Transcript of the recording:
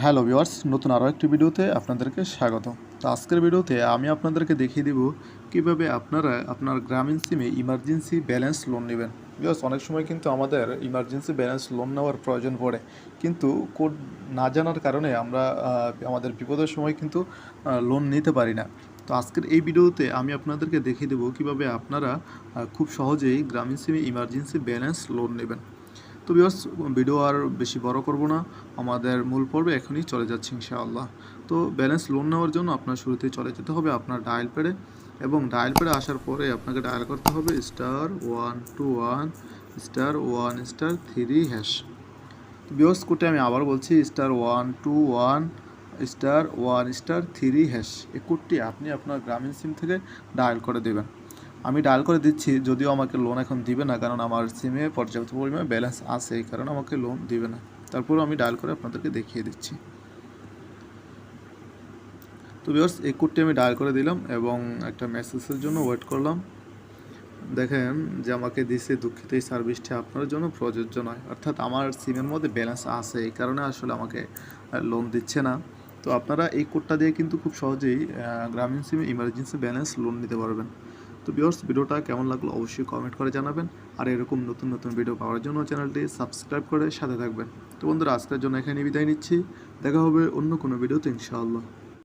Hello viewers, নতুন আরও একটি ভিডিওতে আপনাদেরকে স্বাগত। তো আজকের ভিডিওতে আমি আপনাদেরকে দেখিয়ে দিব কীভাবে আপনারা আপনার গ্রামীণ সিমে ইমার্জেন্সি ব্যালেন্স লোন নেবেন। ভিউয়ার্স, অনেক সময় কিন্তু আমাদের ইমার্জেন্সি ব্যালেন্স লোন নেওয়ার প্রয়োজন পড়ে। কিন্তু কোড না জানার কারণে আমরা আমাদের বিপদের সময় কিন্তু লোন নিতে পারি না। তো আজকের এই ভিডিওতে আমি আপনাদেরকে দেখিয়ে দেবো কীভাবে আপনারা খুব সহজেই গ্রামীণ সিমে ইমার্জেন্সি ব্যালেন্স লোন নেবেন। তো বিয়ার্স ভিডিও আর বেশি বড় করব না। আমাদের মূল পর্বে এখনই চলে যাচ্ছে ইনশাআল্লাহ। তো ব্যালেন্স লোন নেওয়ার জন্য আপনার শুরুতেই চলে যেতে হবে আপনার ডায়াল প্যাডে এবং ডায়াল প্যাডে আসার পরে আপনাকে ডায়াল করতে হবে star one two one star one star three hash বিয়স কোডে আমি আবার বলছি star one two one star one star three hash এই কোডটি আপনি আপনার গ্রামীণ সিম থেকে ডায়াল করে দেবেন। আমি ডায়াল করে দিচ্ছি, যদিও আমাকে লোন এখন দিবে না, কারণ আমার সিমে পর্যাপ্ত পরিমাণে ব্যালেন্স আছে, এই কারণে আমাকে লোন দিবে না। তারপরেও আমি ডায়াল করে আপনাদেরকে দেখিয়ে দিচ্ছি। তো বিয়ার্স এই কোডটি আমি ডায়াল করে দিলাম এবং একটা মেসেজের জন্য ওয়েট করলাম। দেখেন যে আমাকে দিছে দুঃখিত, এই সার্ভিসটি আপনার জন্য প্রযোজ্য নয়। অর্থাৎ আমার সিমের মধ্যে ব্যালেন্স আছে, এই কারণে আসলে আমাকে লোন দিচ্ছে না। তো আপনারা এই কোডটা দিয়ে কিন্তু খুব সহজেই গ্রামীণ সিমে ইমার্জেন্সি ব্যালেন্স লোন নিতে পারবেন। তো বিয়ার্স ভিডিওটা কেমন লাগল অবশ্যই কমেন্ট করে জানাবেন। আর এরকম নতুন নতুন ভিডিও পাওয়ার জন্য চ্যানেলটি সাবস্ক্রাইব করে সাথে থাকবেন। তো বন্ধুরা, আজকের জন্য এখানে বিদায় নিচ্ছি। দেখা হবে অন্য কোনো ভিডিওতে ইনশাআল্লাহ।